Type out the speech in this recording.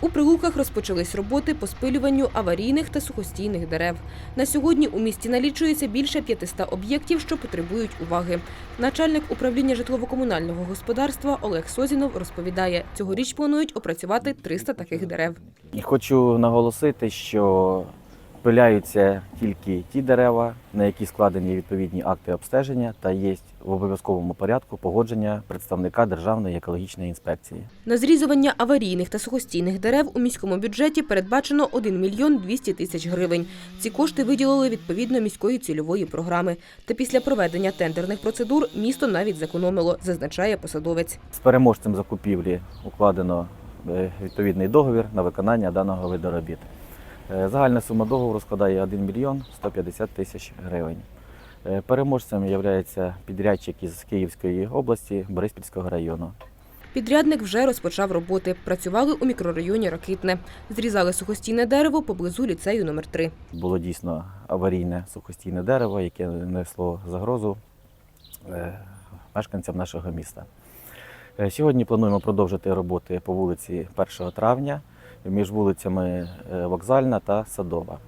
У прилуках розпочались роботи по спилюванню аварійних та сухостійних дерев. На сьогодні у місті налічується більше 500 об'єктів, що потребують уваги. Начальник управління житлово-комунального господарства Олег Созінов розповідає, цьогоріч планують опрацювати 300 таких дерев. Хочу наголосити, що пиляються тільки ті дерева, на які складені відповідні акти обстеження та є в обов'язковому порядку погодження представника Державної екологічної інспекції. На зрізування аварійних та сухостійних дерев у міському бюджеті передбачено 1 мільйон 200 тисяч гривень. Ці кошти виділили відповідно міської цільової програми. Та після проведення тендерних процедур місто навіть зекономило, зазначає посадовець. З переможцем закупівлі укладено е, відповідний договір на виконання даного виду робіт. Е, Загальна сума договору складає 1 мільйон 150 тисяч гривень. Е, Переможцем є підрядчик із Київської області Бориспільського району. Підрядник вже розпочав роботи. Працювали у мікрорайоні Ракитне. Зрізали сухостійне дерево поблизу ліцею номер 3 Було дійсно аварійне сухостійне дерево, яке несло загрозу е, мешканцям нашого міста. Сьогодні плануємо продовжити роботи по вулиці 1 травня між вулицями е, Вокзальна та Садова.